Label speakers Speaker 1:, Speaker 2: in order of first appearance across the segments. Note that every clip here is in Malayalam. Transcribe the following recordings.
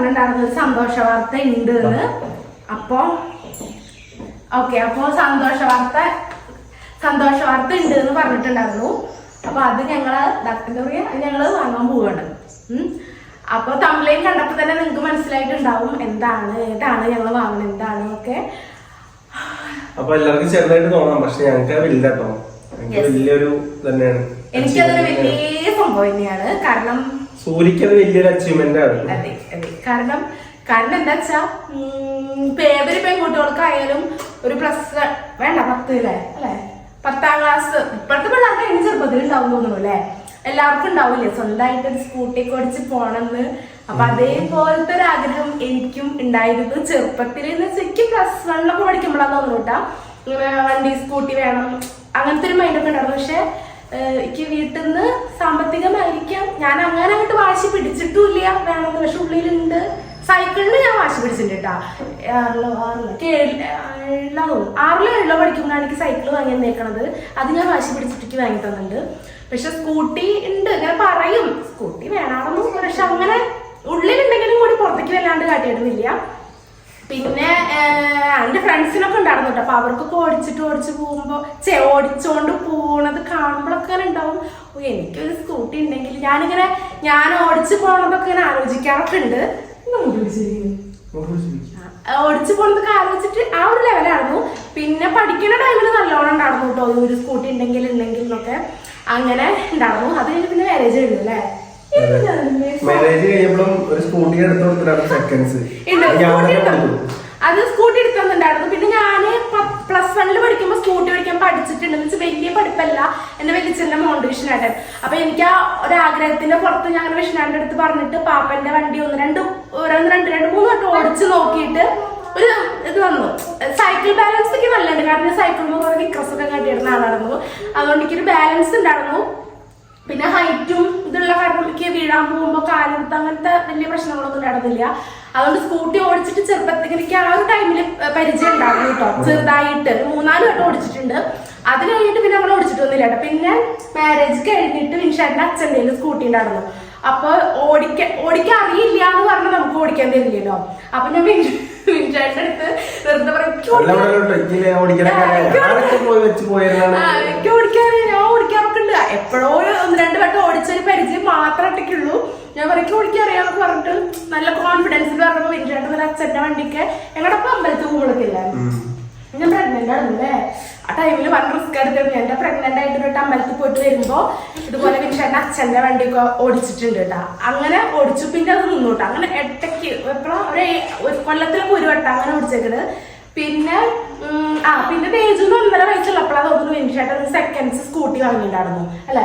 Speaker 1: പറഞ്ഞിട്ടുണ്ടായിരുന്നു ഒരു സന്തോഷ വാർത്ത ഉണ്ട് എന്ന് അപ്പോ ഓക്കെ അപ്പോ സന്തോഷ വാർത്ത സന്തോഷ വാർത്ത ഉണ്ട് എന്ന് പറഞ്ഞിട്ടുണ്ടായിരുന്നു. അപ്പൊ അത് ഞങ്ങൾ എന്താ പറയാ അത് ഞങ്ങൾ വാങ്ങാൻ പോവാണ്. അപ്പോൾ അപ്പൊ തമിഴയും കണ്ടപ്പോ തന്നെ നിങ്ങൾക്ക് മനസ്സിലായിട്ടുണ്ടാവും എന്താണ് ഏതാണ് ഞങ്ങൾ വാങ്ങുന്നത് എന്താണ് ഒക്കെ
Speaker 2: അപ്പൊ എല്ലാവർക്കും ചെറുതായിട്ട് തോന്നാം പക്ഷെ ഞങ്ങൾക്ക് വലിയ കേട്ടോ. വലിയൊരു തന്നെയാണ്
Speaker 1: എനിക്കതൊരു വലിയ സംഭവം തന്നെയാണ്. കാരണം
Speaker 2: സൂര്യക്ക് വലിയൊരു അച്ചീവ്മെന്റ് ആണ്.
Speaker 1: അതെ കാരണം കാരണം എന്താ വെച്ചാ ഏതൊരു പെൺകുട്ടികൾക്കായാലും ഒരു പ്ലസ് വേണ്ട പത്ത് അല്ലേ അല്ലെ? പത്താം ക്ലാസ് ഇപ്പോഴത്തെ പിള്ളേർക്ക് അതിന് ചെറുപ്പത്തിൽ ഉണ്ടാവും തോന്നുന്നു അല്ലെ എല്ലാവർക്കും ഉണ്ടാവില്ലേ? സ്വന്തമായിട്ട് ഒരു സ്കൂട്ടി ഓടിച്ച് പോണെന്ന്. അപ്പൊ അതേപോലത്തെ ഒരു ആഗ്രഹം എനിക്കും ഉണ്ടായിരുന്നു. ചെറുപ്പത്തിൽ എന്ന് വെച്ചാൽ എനിക്ക് പ്ലസ് വണ്ണിലൊക്കെ പഠിക്കുമ്പോഴാന്ന് തോന്നുന്നു കേട്ടാ. ഇങ്ങനെ വണ്ടി സ്കൂട്ടി വേണം അങ്ങനത്തെ ഒരു മൈൻഡൊക്കെ ഉണ്ടായിരുന്നു. പക്ഷെ എനിക്ക് വീട്ടിൽ നിന്ന് സാമ്പത്തികമായിരിക്കാം. ഞാൻ അങ്ങനെ അങ്ങോട്ട് വാശി പിടിച്ചിട്ടുമില്ല. വേണമെന്ന് പക്ഷെ ഉള്ളിലുണ്ട്. സൈക്കിളിന് ഞാൻ വാശി പിടിച്ചിട്ടുണ്ട്. കേട്ടാ ആറിലോ ഏഴില പഠിക്കുമ്പോഴാണ് എനിക്ക് സൈക്കിൾ വാങ്ങി തന്നേക്കണത്. അത് ഞാൻ വാശി പിടിച്ചിട്ട് വാങ്ങി തന്നിട്ടുണ്ട്. പക്ഷെ സ്കൂട്ടി ഉണ്ട്. ഞാൻ പറയും സ്കൂട്ടി വേണമെന്ന് പക്ഷെ അങ്ങനെ ഉള്ളിലുണ്ടെങ്കിലും കൂടി പുറത്തേക്ക് വല്ലാണ്ട് കാട്ടിയിടുന്നില്ല. പിന്നെ എന്റെ ഫ്രണ്ട്സിനൊക്കെ ഉണ്ടായിരുന്നു കേട്ടോ. അപ്പൊ അവർക്കൊക്കെ ഓടിച്ചിട്ട് ഓടിച്ച് പോകുമ്പോ ചെ ഓടിച്ചോണ്ട് പോണത് കാണുമ്പോഴൊക്കെ ഉണ്ടാവും. എനിക്കൊരു സ്കൂട്ടി ഉണ്ടെങ്കിൽ ഞാനിങ്ങനെ ഞാൻ ഓടിച്ചു പോണതൊക്കെ ഇങ്ങനെ ആലോചിക്കാറൊക്കെ ഉണ്ട്. ഓടിച്ചു പോണതൊക്കെ ആലോചിച്ചിട്ട് ആ ഒരു ലെവലായിരുന്നു. പിന്നെ പഠിക്കുന്ന ടൈമിൽ നല്ലോണം ഉണ്ടായിരുന്നു കേട്ടോ. ഒരു സ്കൂട്ടി ഉണ്ടെങ്കിൽ ഉണ്ടെങ്കിൽ എന്നൊക്കെ അങ്ങനെ ഉണ്ടായിരുന്നു. അത് കഴിഞ്ഞ് പിന്നെ മാരേജ് കഴിഞ്ഞു അല്ലേ?
Speaker 2: മാരേജ് കഴിയുമ്പോഴും ഒരു സ്കൂട്ടി എടുത്തു കൊടുത്തിട്ടാണ് സെക്കൻഡ്സ്.
Speaker 1: അത് സ്കൂട്ടി എടുത്തുണ്ടായിരുന്നു പിന്നെ ഞാൻ പ്ലസ് വണ്ണിൽ പഠിക്കുമ്പോൾ സ്കൂട്ടി പഠിക്കാൻ പഠിച്ചിട്ടുണ്ട്. മീൻസ് വലിയ പഠിപ്പല്ല. എന്റെ വലിയച്ഛന്റെ മോണ്ട് വിഷ്ണാട്ടൻ അപ്പൊ എനിക്ക് ആ ഒരു ആഗ്രഹത്തിന്റെ പുറത്ത് ഞാൻ വിഷ്ണാന്റെ അടുത്ത് പറഞ്ഞിട്ട് പാപ്പന്റെ വണ്ടി ഒന്ന് രണ്ട് ഒന്ന് രണ്ട് രണ്ട് മൂന്ന് വട്ടം ഓടിച്ച് നോക്കിയിട്ട് ഒരു ഇത് വന്നു. സൈക്കിൾ ബാലൻസ് ഒക്കെ നല്ലുണ്ട് കാരണം സൈക്കിളിൽ കുറെ വിക്രസ് ഒക്കെ കണ്ടിരുന്ന ആളായിരുന്നു. അതുകൊണ്ട് എനിക്കൊരു ബാലൻസ് ഉണ്ടായിരുന്നു. പിന്നെ ഹൈറ്റും ഇതുള്ള കാരണം എനിക്ക് വീഴാൻ പോകുമ്പോൾ കാലെടുത്ത് അങ്ങനത്തെ വലിയ പ്രശ്നങ്ങളൊന്നും നടന്നില്ല. അതുകൊണ്ട് സ്കൂട്ടി ഓടിച്ചിട്ട് ചെറുപ്പത്തിൽ ആ ഒരു ടൈമിൽ പരിചയം ഉണ്ടാകും കേട്ടോ. ചെറുതായിട്ട്. മൂന്നാൽ വട്ടം ഓടിച്ചിട്ടുണ്ട്. അത് കഴിഞ്ഞിട്ട് പിന്നെ നമ്മൾ ഓടിച്ചിട്ടൊന്നുമില്ല കേട്ടോ. പിന്നെ മാരേജ് കഴിഞ്ഞിട്ട് വിൻഷാന്റെ അച്ഛന്റെ സ്കൂട്ടി ഉണ്ടായിരുന്നു. അപ്പൊ ഓടിക്ക ഓടിക്കാൻ അറിയില്ല എന്ന് പറഞ്ഞാൽ നമുക്ക് ഓടിക്കാൻ തരില്ലല്ലോ. അപ്പൊ ഞാൻ അടുത്ത് വെറുതെ പറയും "എനിക്ക്
Speaker 2: അല്ല, ഇവിടെ ഒരു ട്രെക്കിൽ ഓടിക്കണ കാര്യം ആരൊക്കെ പോയി വെച്ച് പോയതാണ്
Speaker 1: ഓടിക്കാൻ ഞാൻ ഓടിക്കാറൊക്കെ ഉണ്ട്. എപ്പോഴോ ഒന്ന് രണ്ട് വട്ടം ഓടിച്ചൊരു പരിചയം മാത്രം ഒറ്റയ്ക്കുള്ളൂ ഞാൻ പറയ്ക്ക് ഓടിക്കാൻ അറിയാമെന്ന് പറഞ്ഞിട്ട് നല്ല കോൺഫിഡൻസ് പറഞ്ഞപ്പോൾ വീട്ടിലായിട്ട് ഒരു അച്ഛന്റെ വണ്ടിക്ക് ഞങ്ങളുടെ അമ്പലത്തിൽ ഞാൻ പ്രഗ്നന്റ് അല്ലേ ആ ടൈമിൽ വൺ റിസ്ക് എടുത്തിരുന്നു. എന്റെ പ്രഗ്നന്റ് ആയിട്ട് ഒരു അമ്പലത്തിൽ പോയിട്ട് വരുമ്പോ ഇതുപോലെ പിന്നെ എന്റെ അച്ഛന്റെ വണ്ടിയൊക്കെ ഓടിച്ചിട്ടുണ്ട് കേട്ടാ. അങ്ങനെ ഓടിച്ചു. പിന്നെ അത് നിന്നു കേട്ടോ. അങ്ങനെ ഇടയ്ക്ക് എപ്പോഴും ഒരു കൊല്ലത്തിലൊക്കെ ഒരു വട്ടം അങ്ങനെ ഓടിച്ചേക്കണ്. പിന്നെ ആ പിന്നെ തേജുന്ന് ഒന്നര വയസ്സുള്ളപ്പോഴാണ് തോന്നുന്നു വിൻഷായിട്ട് സെക്കൻഡ്സ് സ്കൂട്ടി വാങ്ങിയിട്ടുണ്ടായിരുന്നു. അല്ലേ?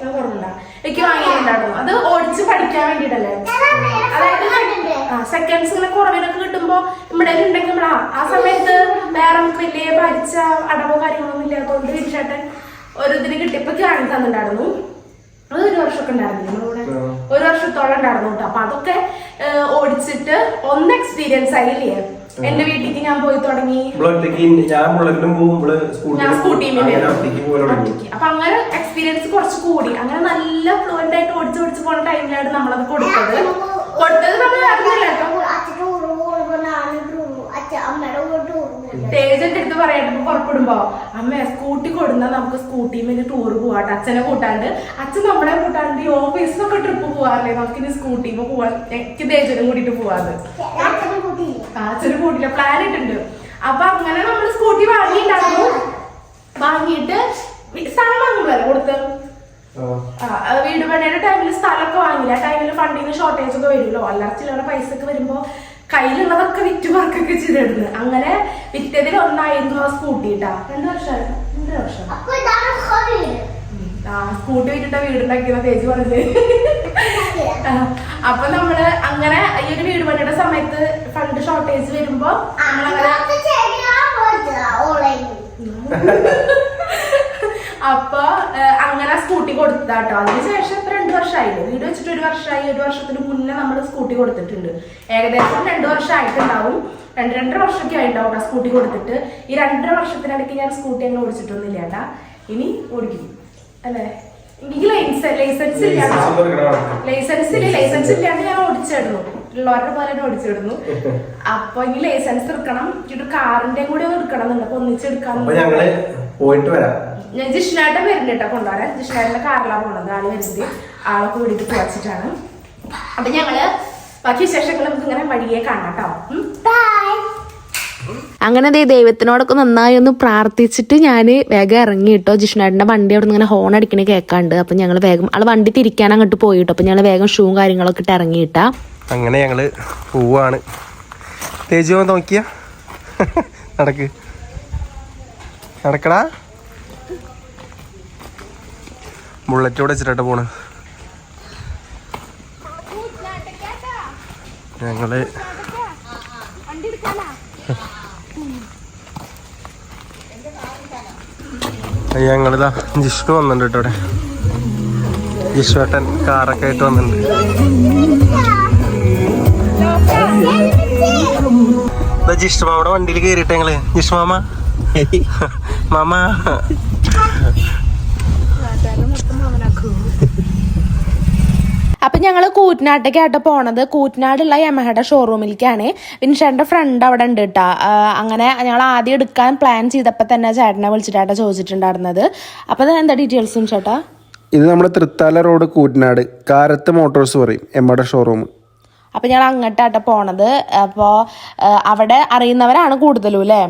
Speaker 1: ഞാൻ പറഞ്ഞില്ല? എനിക്ക് വാങ്ങിയിട്ടുണ്ടായിരുന്നു. അത് ഓടിച്ച് പഠിക്കാൻ വേണ്ടിട്ടല്ലേ? അതായത് ആ സെക്കൻഡ്സ് ഇങ്ങനെ കുറവിനൊക്കെ കിട്ടുമ്പോ ഇവിടെ ഉണ്ടെങ്കിൽ നമ്മൾ ആ സമയത്ത് വേറെ നമുക്ക് വലിയ ഭരിച്ച അടവോ കാര്യങ്ങളൊന്നും ഇല്ലാത്തതുകൊണ്ട് വിരിച്ചേട്ടൻ ഒരു ഇതിന് കിട്ടിയപ്പോ വാങ്ങി തന്നിട്ടുണ്ടായിരുന്നു. അത് ഒരു വർഷമൊക്കെ ഉണ്ടായിരുന്നു
Speaker 2: നമ്മളിവിടെ
Speaker 1: ഒരു വർഷത്തോളം ഉണ്ടായിരുന്നു കേട്ടോ. അപ്പൊ അതൊക്കെ ഓടിച്ചിട്ട് ഒന്ന് എക്സ്പീരിയൻസ് ആയില്ലേ? എന്റെ വീട്ടിലേക്ക് ഞാൻ പോയി തുടങ്ങി.
Speaker 2: ഞാൻ ബുള്ളറ്റിലും പോകും ഇവിടെ
Speaker 1: ഞാൻ
Speaker 2: സ്കൂട്ടി
Speaker 1: സ്കൂട്ടി
Speaker 2: അങ്ങനെ ഒറ്റയ്ക്ക് പോകാൻ തുടങ്ങി.
Speaker 1: അപ്പൊ അങ്ങനെ എക്സ്പീരിയൻസ് കുറച്ച് കൂടി. അങ്ങനെ നല്ല ഫ്ലുവന്റ് ആയിട്ട് ഓടിച്ച് ഓടിച്ച് പോണ ടൈമിലാണ് നമ്മളത് കൊടുത്തത്. കൊടുത്തത് നമ്മൾ അറിഞ്ഞില്ല കേട്ടോ. തേജന്റെ അടുത്ത് പറയട്ടെ ഇപ്പൊ പുറപ്പെടുമ്പോ അമ്മ സ്കൂട്ടി കൊടുന്നാ നമുക്ക് സ്കൂട്ടി മേലെ ടൂർ പോവാട്ടെ. അച്ഛനെ കൂട്ടാണ്ട് അച്ഛൻ നമ്മളെ കൂട്ടാണ്ട് ഈ ഓഫീസിലൊക്കെ ട്രിപ്പ് പോവാറില്ലേ? നമുക്ക് ഇനി സ്കൂട്ടി പോവാൻ എനിക്ക് തേജനും കൂടിയിട്ട് പോവാന്ന്. അച്ഛന് കൂട്ടില്ല പ്ലാൻ ഇട്ടുണ്ട് അപ്പൊ അങ്ങനെ നമ്മൾ സ്കൂട്ടി വാങ്ങിയിട്ടുണ്ടായിരുന്നു വാങ്ങിയിട്ട് സ്ഥലം വാങ്ങുമ്പോഴല്ലേ കൊടുത്ത്? വീട് പണിയുടെ ടൈമിൽ സ്ഥലമൊക്കെ വാങ്ങില്ല ടൈമിൽ ഫണ്ടിന് ഷോർട്ടേജ് ഒക്കെ വരുമല്ലോ. അല്ലറച്ചില്ലാതെ പൈസ ഒക്കെ വരുമ്പോ കയ്യിലുള്ളതൊക്കെ വിറ്റ് വർക്കൊക്കെ ചെയ്തിടുന്നു അങ്ങനെ വിറ്റതിൽ ഒന്നായിരുന്നു ആ സ്കൂട്ടി ഇട്ടാ രണ്ടു വർഷം രണ്ട് വർഷം. ആ സ്കൂട്ടി വിറ്റിട്ട വീടുണ്ടാക്കിയ തേജ് പറഞ്ഞത്. അപ്പൊ നമ്മൾ അങ്ങനെ ഈ ഒരു വീട് പണിയുടെ സമയത്ത് ഫണ്ട് ഷോർട്ടേജ് വരുമ്പോ നമ്മളങ്ങനെ അപ്പൊ അങ്ങനെ സ്കൂട്ടി കൊടുത്താട്ടോ. അതിനുശേഷം ഇപ്പൊ രണ്ടു വർഷമായില്ലേ വീട് വെച്ചിട്ട് ഒരു വർഷമായി ഒരു വർഷത്തിന് മുന്നേ നമ്മൾ സ്കൂട്ടി കൊടുത്തിട്ടുണ്ട്. ഏകദേശം രണ്ടു വർഷമായിട്ടുണ്ടാവും രണ്ട് രണ്ടര വർഷമൊക്കെ ആയിട്ടുണ്ടാവും കേട്ടോ സ്കൂട്ടി കൊടുത്തിട്ട്. ഈ രണ്ടര വർഷത്തിനിടയ്ക്ക് ഞാൻ സ്കൂട്ടി അങ്ങനെ ഓടിച്ചിട്ടൊന്നുമില്ല കേട്ടാ. ഇനി ഓടിക്കും. അല്ലേ? എനിക്ക് ലൈസൻസ് ലൈസൻസ് ഇല്ല.
Speaker 2: ലൈസൻസ്
Speaker 1: ഇല്ല ലൈസൻസ് ഇല്ലാണ്ട് ഞാൻ ഓടിച്ചിടുന്നു. ഉള്ളവരുടെ പോലെ തന്നെ ഓടിച്ചിടുന്നു. അപ്പൊ ഇനി ലൈസൻസ് എടുക്കണം. ഒരു കാറിന്റെ കൂടെ ഒന്ന് എടുക്കണം എന്നുണ്ട്. അപ്പൊ ഒന്നിച്ചെടുക്കാൻ
Speaker 2: പോയിട്ട് വരാം.
Speaker 1: ഞാൻ ജിഷ്ണായിട്ട് വരുന്നുണ്ട് കേട്ടോ കൊണ്ടുവരാൻ ജിഷ്ണായിന്റെ കാറിലാണ് പോണത്. ആൾ വരുന്നത് ആളെ കൂടിയിട്ട് പോയിച്ചിട്ടാണ് അപ്പൊ ഞങ്ങൾ ബാക്കി വിശേഷങ്ങൾ നമുക്ക് ഇങ്ങനെ വഴിയെ കാണാം കേട്ടോ.
Speaker 3: അങ്ങനെ ദേ ദൈവത്തിനോടൊക്കെ നന്നായി ഒന്ന് പ്രാർത്ഥിച്ചിട്ട് ഞാൻ വേഗം ഇറങ്ങി കേട്ടോ. ജിഷ്ണാടിന്റെ വണ്ടി അവിടെ നിന്ന് ഇങ്ങനെ ഹോൺ അടിക്കണ കേൾക്കാണ്ട് അപ്പൊ ഞങ്ങൾ വേഗം ആൾ വണ്ടി തിരിക്കാൻ അങ്ങോട്ട് പോയി കേട്ടോ. അപ്പൊ ഞങ്ങൾ വേഗം ഷൂവും കാര്യങ്ങളൊക്കെ ഇട്ട് ഇറങ്ങിയിട്ടാ
Speaker 2: അങ്ങനെ ഞങ്ങൾ പോവാണ്. തേജോ നോക്കിയ? നടക്ക്. നടക്കടാ ബുള്ളറ്റോടെ വെച്ചിട്ടാ പോണ്. ഞങ്ങൾ ഞങ്ങളിതാ ജിഷ്ണു വന്നിട്ടുണ്ട് കേട്ടോ ഇവിടെ. ജിഷ്ണുട്ടൻ കാറൊക്കെ ആയിട്ട് വന്നിട്ടുണ്ട്. ജിഷ്ണുമാവിടെ വണ്ടിയിൽ കയറിയിട്ട് ഞങ്ങൾ. ജിഷ്ണുമാമ മാമ.
Speaker 3: അപ്പം ഞങ്ങൾ കൂറ്റനാട്ടേക്കായിട്ട് പോണത്. കൂറ്റനാടുള്ള യമഹയുടെ ഷോറൂമിലേക്കാണ് പിന്നെ ചേട്ടന്റെ ഫ്രണ്ട് അവിടെ ഉണ്ട് കേട്ടോ അങ്ങനെ ഞങ്ങൾ ആദ്യം എടുക്കാൻ പ്ലാൻ ചെയ്തപ്പോൾ തന്നെ ചേട്ടനെ വിളിച്ചിട്ടാട്ടോ ചോദിച്ചിട്ടുണ്ടായിരുന്നത്. അപ്പൊ എന്താ ഡീറ്റെയിൽസും ചേട്ടാ?
Speaker 4: ഇത് നമ്മുടെ തൃത്താല റോഡ് കൂറ്റനാട്. കാരത്ത് മോട്ടോഴ്സ് പറയും എമ്മയുടെ ഷോറൂം
Speaker 3: അപ്പൊ ഞങ്ങൾ അങ്ങോട്ടാട്ടോ പോണത്. അപ്പോൾ അവിടെ അറിയുന്നവരാണ് കൂടുതലും അല്ലേ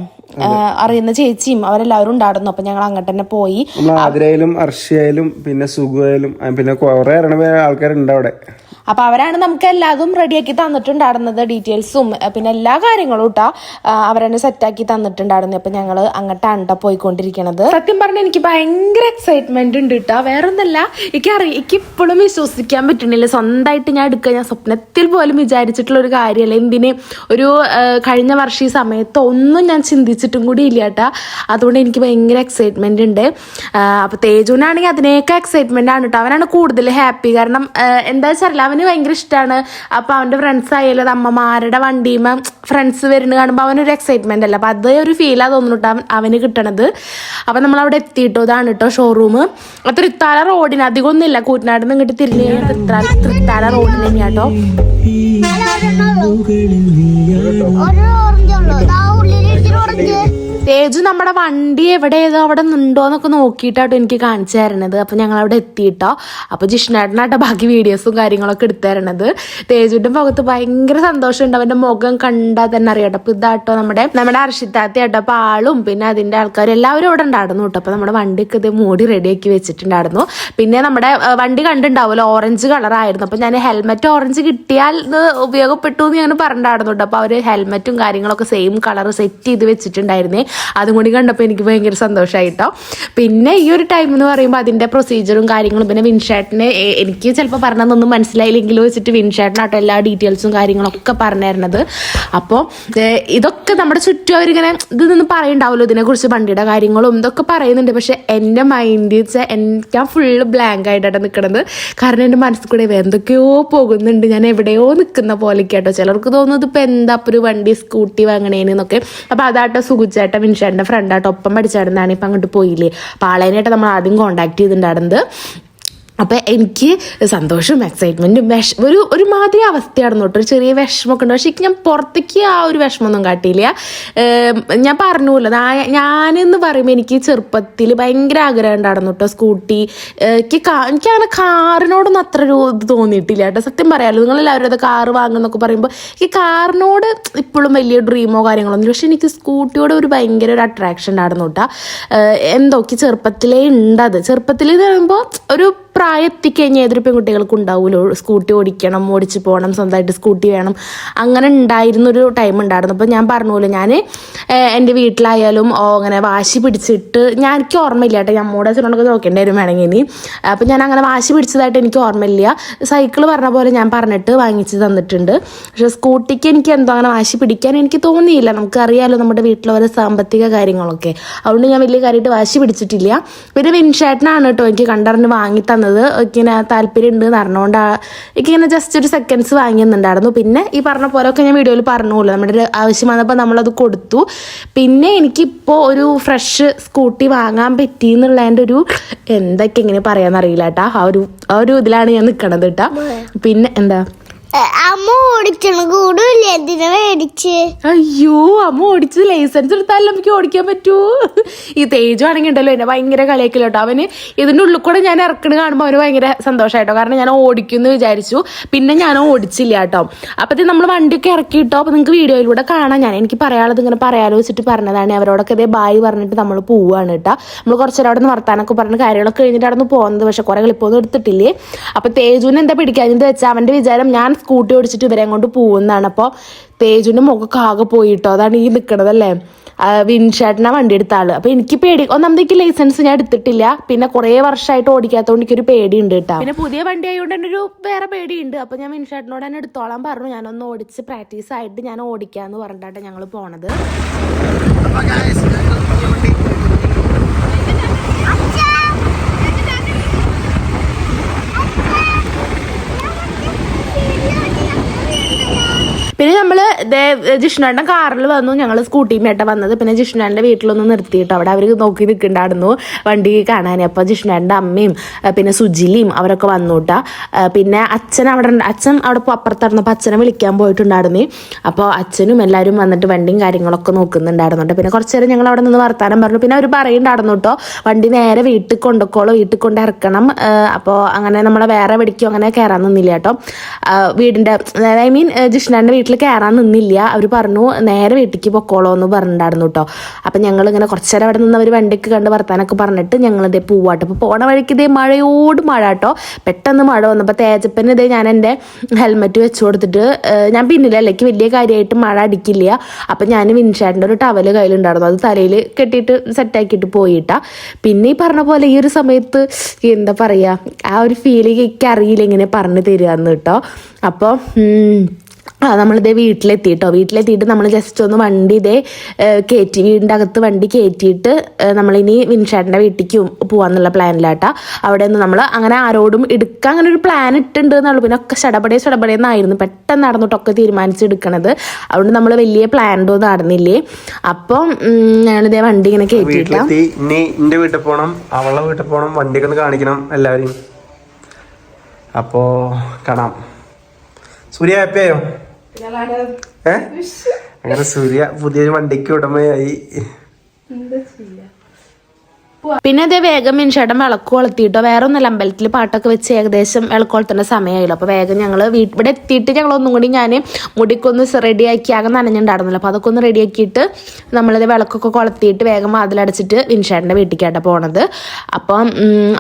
Speaker 3: അറിയുന്ന ചേച്ചിയും അവരെല്ലാവരും ഉണ്ടായിരുന്നു. അപ്പൊ ഞങ്ങൾ അങ്ങോട്ട് തന്നെ പോയി.
Speaker 4: ആതിരയിലും അർഷയായാലും പിന്നെ സുഖയായാലും പിന്നെ കുറെ ആൾക്കാരുണ്ട് അവിടെ.
Speaker 3: അപ്പൊ അവരാണ് നമുക്ക് എല്ലാതും റെഡിയാക്കി തന്നിട്ടുണ്ടായിരുന്നത് ഡീറ്റെയിൽസും. പിന്നെ എല്ലാ കാര്യങ്ങളും കേട്ടോ അവരെന്നെ സെറ്റാക്കി തന്നിട്ടുണ്ടായിരുന്നു. അപ്പൊ ഞങ്ങൾ അങ്ങോട്ടാണ് ട്ടോ പോയിക്കൊണ്ടിരിക്കണത്. സത്യം പറഞ്ഞാൽ എനിക്ക് ഭയങ്കര എക്സൈറ്റ്മെന്റ് ഉണ്ട് കേട്ടോ വേറെ ഒന്നല്ല എനിക്ക് അറിയാം എനിക്ക് ഇപ്പോഴും വിശ്വസിക്കാൻ പറ്റുന്നില്ല. സ്വന്തമായിട്ട് ഞാൻ എടുക്കുക ഞാൻ സ്വപ്നത്തിൽ പോലും വിചാരിച്ചിട്ടുള്ള ഒരു കാര്യമല്ല എന്തിന്? ഒരു കഴിഞ്ഞ വർഷം ഈ സമയത്ത് ഒന്നും ഞാൻ ചിന്തിച്ചിട്ടും കൂടി ഇല്ല കേട്ടാ അതുകൊണ്ട് എനിക്ക് ഭയങ്കര എക്സൈറ്റ്മെന്റ് ഉണ്ട്. അപ്പോൾ അപ്പൊ തേജുവിനാണെങ്കിൽ അതിനേക്കാൾ എക്സൈറ്റ്മെന്റ് ആണ് കേട്ടോ അവനാണ് കൂടുതൽ ഹാപ്പി കാരണം എന്താ വെച്ചാൽ അവന് ഭയങ്കര ഇഷ്ടമാണ് അപ്പൊ അവന്റെ ഫ്രണ്ട്സ് ആയാലും അമ്മമാരുടെ വണ്ടിയുമ്പോ ഫ്രണ്ട്സ് വരുന്ന കാണുമ്പോൾ അവനൊരു എക്സൈറ്റ്മെന്റ് അല്ല? അപ്പൊ അതേ ഒരു ഫീലാ തോന്നുന്നു കേട്ടോ അവൻ- അവന് കിട്ടണത്. അപ്പൊ നമ്മൾ അവിടെ എത്തിയിട്ടോ? ഇതാണ് കേട്ടോ ഷോറൂം തൃത്താല റോഡിന് അധികം ഒന്നുമില്ല കൂറ്റനാട് നിന്ന് ഇങ്ങോട്ട് തിരിഞ്ഞ് തൃത്താല തൃത്താല റോഡിന് തന്നെയാട്ടോ
Speaker 5: കേട്ടോ ഓറഞ്ച് ഉള്ളൂ. ഓറഞ്ച്
Speaker 3: തേജു നമ്മുടെ വണ്ടി എവിടെ ഏതോ അവിടെ നിന്നുണ്ടോ എന്നൊക്കെ നോക്കിയിട്ടാട്ടോ എനിക്ക് കാണിച്ചു തരണത്. അപ്പൊ ഞങ്ങൾ അവിടെ എത്തിയിട്ടോ. അപ്പൊ ജിഷ്ണേട്ടനാട്ടോ ബാക്കി വീഡിയോസും കാര്യങ്ങളൊക്കെ എടുത്തു തരണത് തേജുവിന്റെ മുഖത്ത് ഭയങ്കര സന്തോഷമുണ്ട്. അവന്റെ മുഖം കണ്ടാൽ തന്നെ അറിയാട്ടോ അപ്പൊ ഇതാട്ടോ നമ്മുടെ നമ്മുടെ അർഷിത്താത്തി ആട്ടോ അപ്പൊ ആളും പിന്നെ അതിന്റെ ആൾക്കാരും എല്ലാവരും അവിടെ ഉണ്ടായിരുന്നു കേട്ടോ. അപ്പൊ നമ്മുടെ വണ്ടിക്ക് ഇത് മൂടി റെഡിയാക്കി വെച്ചിട്ടുണ്ടായിരുന്നു. പിന്നെ നമ്മുടെ വണ്ടി കണ്ടിട്ടുണ്ടാവുമല്ലോ? ഓറഞ്ച് കളറായിരുന്നു അപ്പൊ ഞാൻ ഹെൽമെറ്റ് ഓറഞ്ച് കിട്ടിയാൽ ഉപയോഗപ്പെട്ടു എന്ന് ഞാൻ പറഞ്ഞിട്ടുണ്ടായിരുന്നു കേട്ടോ. അപ്പൊ അവർ ഹെൽമെറ്റും കാര്യങ്ങളൊക്കെ സെയിം കളർ സെറ്റ് ചെയ്ത് വെച്ചിട്ടുണ്ടായിരുന്നേ. അതും കൂടി കണ്ടപ്പോൾ എനിക്ക് ഭയങ്കര സന്തോഷമായിട്ടോ പിന്നെ ഈ ഒരു ടൈം എന്ന് പറയുമ്പോൾ അതിന്റെ പ്രൊസീജിയറും കാര്യങ്ങളും പിന്നെ വിൻഷാട്ടിന് എനിക്ക് ചിലപ്പോൾ പറഞ്ഞതൊന്നും മനസ്സിലായില്ലെങ്കിലും വെച്ചിട്ട് വിൻഷാട്ടിനാട്ടോ എല്ലാ ഡീറ്റെയിൽസും കാര്യങ്ങളൊക്കെ പറഞ്ഞു തരുന്നത് അപ്പോൾ ഇതൊക്കെ നമ്മുടെ ചുറ്റും അവരിങ്ങനെ ഇത് നിന്ന് ഇതിനെക്കുറിച്ച് വണ്ടിയുടെ കാര്യങ്ങളും ഇതൊക്കെ പറയുന്നുണ്ട്. പക്ഷെ എന്റെ മൈൻഡ് വെച്ചാൽ ഞാൻ ഫുള്ള് ബ്ലാങ്ക് ആയിട്ടാണ് നിൽക്കുന്നത് കാരണം എന്റെ മനസ്സിൽ കൂടെ എന്തൊക്കെയോ പോകുന്നുണ്ട്. ഞാൻ എവിടെയോ നിൽക്കുന്ന പോലെ കേട്ടോ ചിലർക്ക് തോന്നുന്നത് ഇപ്പോൾ എന്താ ഇപ്പോൾ ഒരു വണ്ടി സ്കൂട്ടി വാങ്ങണേന്നൊക്കെ അപ്പോൾ അതാട്ടോ സുഖിച്ചേട്ട വിൻഷേട്ടന്റെ ഫ്രണ്ടായിട്ട് ഒപ്പം പഠിച്ചായിരുന്നാണ് ഇപ്പം അങ്ങോട്ട് പോയില്ലേ. അപ്പോൾ ആളേനായിട്ട് നമ്മൾ ആദ്യം കോണ്ടാക്ട് ചെയ്തിട്ടുണ്ടായിരുന്നത്. അപ്പം എനിക്ക് സന്തോഷവും എക്സൈറ്റ്മെന്റും വിഷ ഒരു ഒരുമാതിരി അവസ്ഥയായിരുന്നു കേട്ടോ. ഒരു ചെറിയ വിഷമമൊക്കെ ഉണ്ട്. പക്ഷേ ഞാൻ പുറത്തേക്ക് ആ ഒരു വിഷമമൊന്നും കാട്ടിയില്ല. ഞാൻ പറഞ്ഞല്ലോ ഞാനെന്ന് പറയുമ്പോൾ എനിക്ക് ചെറുപ്പത്തിൽ ഭയങ്കര ആഗ്രഹം ഉണ്ടായിരുന്നു കേട്ടോ സ്കൂട്ടി. എനിക്ക് കാ- എനിക്ക് അങ്ങനെ കാറിനോടൊന്നും അത്ര ഒരു ഇത് തോന്നിയിട്ടില്ല കേട്ടോ. സത്യം പറയാമല്ലോ നിങ്ങളെല്ലാവരും അത് കാറ് വാങ്ങുന്നൊക്കെ പറയുമ്പോൾ എനിക്ക് കാറിനോട് ഇപ്പോഴും വലിയ ഡ്രീമോ കാര്യങ്ങളൊന്നും പക്ഷേ എനിക്ക് സ്കൂട്ടിയോട് ഒരു ഭയങ്കര ഒരു അട്രാക്ഷൻ ഉണ്ടായിരുന്നു കേട്ടോ. എന്തൊക്കെ ചെറുപ്പത്തിലേ ഉണ്ടത്. ചെറുപ്പത്തിൽ എന്ന് പറയുമ്പോൾ ഒരു പ്രായം എത്തിക്കഴിഞ്ഞാൽ ഏതൊരു പെൺകുട്ടികൾക്കും ഉണ്ടാവുമല്ലോ സ്കൂട്ടി ഓടിക്കണം ഓടിച്ച് പോകണം സ്വന്തമായിട്ട് സ്കൂട്ടി വേണം. അങ്ങനെ ഉണ്ടായിരുന്നൊരു ടൈം ഉണ്ടായിരുന്നു. അപ്പോൾ ഞാൻ പറഞ്ഞല്ലോ ഞാൻ എന്റെ വീട്ടിലായാലും അങ്ങനെ വാശി പിടിച്ചിട്ട് ഞാൻ എനിക്ക് ഓർമ്മയില്ല കേട്ടോ. അമ്മൂടെ അച്ഛനോടൊക്കെ നോക്കേണ്ടി വരും വേണമെങ്കിൽ. ഇനി അപ്പോൾ ഞാൻ അങ്ങനെ വാശി പിടിച്ചതായിട്ട് എനിക്ക് ഓർമ്മയില്ല. സൈക്കിൾ പറഞ്ഞ പോലെ ഞാൻ പറഞ്ഞിട്ട് വാങ്ങിച്ച് തന്നിട്ടുണ്ട്. പക്ഷേ സ്കൂട്ടിക്ക് എനിക്ക് എന്തോ അങ്ങനെ വാശി പിടിക്കാൻ എനിക്ക് തോന്നിയില്ല. നമുക്കറിയാമല്ലോ നമ്മുടെ വീട്ടിലെ ഓരോ സാമ്പത്തിക കാര്യങ്ങളൊക്കെ. അതുകൊണ്ട് ഞാൻ വലിയ കാര്യമായിട്ട് വാശി പിടിച്ചിട്ടില്ല. പിന്നെ വിൻഷേട്ടനാണ് കേട്ടോ എനിക്ക് കണ്ടറിഞ്ഞ് വാങ്ങി തന്നത്. ഇങ്ങനെ താല്പര്യം ഉണ്ട് എന്ന് അറിഞ്ഞുകൊണ്ട് എനിക്കിങ്ങനെ ജസ്റ്റ് ഒരു സെക്കൻഡ്സ് വാങ്ങിയെന്നുണ്ടായിരുന്നു പിന്നെ ഈ പറഞ്ഞ പോലെയൊക്കെ ഞാൻ വീഡിയോയിൽ പറഞ്ഞുള്ളൂ. നമ്മുടെ ഒരു ആവശ്യം വന്നപ്പോൾ നമ്മളത് കൊടുത്തു. പിന്നെ എനിക്കിപ്പോൾ ഒരു ഫ്രഷ് സ്കൂട്ടി വാങ്ങാൻ പറ്റി എന്നുള്ളതിന്റെ ഒരു എന്തൊക്കെ എങ്ങനെ പറയാമെന്നറിയില്ല കേട്ടാ ആ ഒരു ആ ഒരു ഇതിലാണ് ഞാൻ നിൽക്കണത് കേട്ടാ പിന്നെ എന്താ?
Speaker 5: അമ്മ ഓടിച്ചണ കൂടില്ല എന്തിനാ മേടിച്ച്?
Speaker 3: അയ്യോ അമ്മ ഓടിച്ചത് ലൈസൻസ് എടുത്താലും നമുക്ക് ഓടിക്കാൻ പറ്റൂ. ഈ തേജു ആണെങ്കിൽ ഉണ്ടല്ലോ എന്നെ ഭയങ്കര കളിയാക്കില്ല കേട്ടോ അവന് ഇതിന്റെ ഉള്ളിൽ കൂടെ ഞാൻ ഇറക്കണ കാണുമ്പോൾ അവന് ഭയങ്കര സന്തോഷമായിട്ടോ കാരണം ഞാൻ ഓടിക്കുമെന്ന് വിചാരിച്ചു. പിന്നെ ഞാൻ ഓടിച്ചില്ല കേട്ടോ. അപ്പത്തേക്ക് നമ്മൾ വണ്ടിയൊക്കെ ഇറക്കിയിട്ടോ. അപ്പൊ നിങ്ങൾക്ക് വീഡിയോയിലൂടെ കാണാം ഞാൻ. എനിക്ക് പറയാനുള്ളത് ഇങ്ങനെ പറയാലോ വെച്ചിട്ട് പറഞ്ഞതാണ്. അവരോടൊക്കെ ഇതേ ബായ് പറഞ്ഞിട്ട് നമ്മൾ പോവുകയാണ് കേട്ടോ. നമ്മൾ കുറച്ച് നിന്ന് വർത്താനൊക്കെ പറഞ്ഞ് കാര്യങ്ങളൊക്കെ കഴിഞ്ഞിട്ട് അവിടെ നിന്ന് പോകുന്നത്. പക്ഷെ കുറേ കളിപ്പൊന്നും എടുത്തിട്ടില്ലേ? അപ്പോൾ തേജുവിന് എന്താ പിടിക്കാഞ്ഞെന്ന് വെച്ചാൽ അവന്റെ വിചാരം ഞാൻ സ്കൂട്ടി ഓടിച്ചിട്ട് ഇവരെ കൊണ്ട് പോകുന്നതാണ് അപ്പോൾ തേജുവിന്റെ മുഖമൊക്കെ ആകെ പോയിട്ടോ? അതാണ് ഈ നിൽക്കണതല്ലേ വിൻഷേട്ടനാ വണ്ടി എടുത്ത ആൾ. അപ്പൊ എനിക്ക് പേടി. ഒന്നാമതേക്ക് ലൈസൻസ് ഞാൻ എടുത്തിട്ടില്ല. പിന്നെ കുറേ വർഷമായിട്ട് ഓടിക്കാത്തതുകൊണ്ട് എനിക്കൊരു പേടിയുണ്ട് കേട്ടോ. പിന്നെ പുതിയ വണ്ടി ആയതുകൊണ്ട് തന്നെ ഒരു വേറെ പേടിയുണ്ട്. അപ്പോൾ ഞാൻ വിൻഷേട്ടനോട് തന്നെ എടുത്തോളാം പറഞ്ഞു. ഞാനൊന്ന് ഓടിച്ച് പ്രാക്ടീസ് ആയിട്ട് ഞാൻ ഓടിക്കാന്ന് പറഞ്ഞിട്ടാണ് ഞങ്ങൾ പോണത്. പിന്നെ നമ്മൾ ജിഷ്ണുവേട്ടൻ കാറിൽ വന്നു. ഞങ്ങൾ സ്കൂട്ടിമേട്ട വന്നത്. പിന്നെ ജിഷ്ണുവേട്ടന്റെ വീട്ടിലൊന്ന് നിർത്തിയിട്ട് അവിടെ അവർ നോക്കി നിൽക്കുന്നുണ്ടായിരുന്നു വണ്ടി കാണാൻ അപ്പോൾ ജിഷ്ണുവേട്ടന്റെ അമ്മയും പിന്നെ സുജിലിയും അവരൊക്കെ വന്നുട്ടാ. പിന്നെ അച്ഛൻ അവിടെ അച്ഛൻ അവിടെ അപ്പുറത്തായിരുന്നപ്പോൾ അച്ഛനെ വിളിക്കാൻ പോയിട്ടുണ്ടായിരുന്നു. അപ്പോൾ അച്ഛനും എല്ലാവരും വന്നിട്ട് വണ്ടിയും കാര്യങ്ങളൊക്കെ നോക്കുന്നുണ്ടായിരുന്നുണ്ട്. പിന്നെ കുറച്ച് നേരം ഞങ്ങൾ അവിടെ നിന്ന് വർത്താനം പറഞ്ഞു. പിന്നെ അവർ പറയുന്നുണ്ടായിരുന്നു കേട്ടോ വണ്ടി നേരെ വീട്ടിൽ കൊണ്ടുക്കോളോ വീട്ടിൽ കൊണ്ട് ഇറക്കണം. അപ്പോൾ അങ്ങനെ നമ്മളെ വേറെ വെടിക്കോ അങ്ങനെ കയറാൻ നിന്നില്ല കേട്ടോ. വീടിന്റെ ഐ മീൻ ജിഷ്ണാന്റെ വീട്ടിൽ കയറാൻ നിന്നില്ല. അവർ പറഞ്ഞു നേരെ വീട്ടിലേക്ക് പൊക്കോളോ എന്ന് പറഞ്ഞിട്ടുണ്ടായിരുന്നു കേട്ടോ അപ്പം ഞങ്ങൾ ഇങ്ങനെ കുറച്ച് നേരം അവിടെ നിന്ന് അവർ വണ്ടിക്ക് കണ്ട് വർത്താനൊക്കെ പറഞ്ഞിട്ട് ഞങ്ങൾ ഇതേ പോവാട്ടോ. അപ്പോൾ പോണ വഴിക്ക് ഇതേ മഴയോട് മഴ കേട്ടോ പെട്ടെന്ന് മഴ വന്നപ്പോൾ തേജപ്പന് ഇതേ ഞാൻ എന്റെ ഹെൽമെറ്റ് വെച്ച് കൊടുത്തിട്ട് ഞാൻ പിന്നിലല്ലേ വലിയ കാര്യമായിട്ട് മഴ അടിക്കില്ല. അപ്പം ഞാൻ വിൻഷാട്ടിന്റെ ഒരു ടവൽ കയ്യിലുണ്ടായിരുന്നു. അത് തലയിൽ കെട്ടിയിട്ട് സെറ്റാക്കിയിട്ട് പോയിട്ടാ. പിന്നെ ഈ പറഞ്ഞ പോലെ ഈ ഒരു സമയത്ത് എന്താ പറയുക ആ ഒരു ഫീലിംഗ് എനിക്ക് അറിയില്ല ഇങ്ങനെ പറഞ്ഞു എന്ന് കേട്ടോ അപ്പോൾ ആ നമ്മളിതേ വീട്ടിലെത്തിയിട്ടോ. വീട്ടിലെത്തിയിട്ട് നമ്മൾ ജസ്റ്റ് ഒന്ന് വണ്ടി ഇതേ കയറ്റി വീടിന്റെ അകത്ത് വണ്ടി കയറ്റിയിട്ട് നമ്മളിനി വിൻഷാട്ടിന്റെ വീട്ടിലേക്ക് പോകാമെന്നുള്ള പ്ലാനിലാട്ടാ. അവിടെ നിന്ന് നമ്മൾ അങ്ങനെ ആരോടും എടുക്കാൻ അങ്ങനെ ഒരു പ്ലാൻ ഇട്ടുണ്ട് എന്നുള്ളൂ പിന്നെ ഒക്കെ ചടപടേ ചടപടേന്നായിരുന്നു പെട്ടെന്ന് നടന്നിട്ടൊക്കെ തീരുമാനിച്ചെടുക്കണത്. അതുകൊണ്ട് നമ്മൾ വലിയ പ്ലാൻഡോ നടന്നില്ലേ. അപ്പം ഞാനിതേ വണ്ടി ഇങ്ങനെ കയറ്റിയിട്ടാ
Speaker 2: ഇനി വീട്ടിൽ പോകണം അവളെ വീട്ടിൽ പോകണം വണ്ടി കാണിക്കണം എല്ലാവരെയും. അപ്പോ കാണാം. സൂര്യ ഹാപ്പിയായോ ഏ? അങ്ങനെ സൂര്യ പുതിയൊരു വണ്ടിക്ക് ഉടമയായി.
Speaker 3: പിന്നെ അതേ വേഗം മിൻഷേട്ടൻ വിളക്ക് കൊളുത്തിയിട്ടോ വേറെ ഒന്നല്ല അമ്പലത്തിൽ പാട്ടൊക്കെ വെച്ച് ഏകദേശം വിളക്ക് കൊളുത്തേണ്ട സമയമായില്ലോ അപ്പോൾ വേഗം ഞങ്ങൾ ഇവിടെ എത്തിയിട്ട് ഞങ്ങൾ ഒന്നും കൂടി ഞാൻ മുടിക്കൊന്ന് റെഡിയാക്കി ആകെ നനഞ്ഞിട്ടുണ്ടായിരുന്നല്ലോ അപ്പോൾ അതൊക്കെ ഒന്ന് റെഡിയാക്കിയിട്ട് നമ്മളിത് വിളക്കൊക്കെ കൊളുത്തിയിട്ട് വേഗം വാതിലടച്ചിട്ട് വിൻഷേട്ടന്റെ വീട്ടിലേക്കാട്ടോ പോണത്. അപ്പം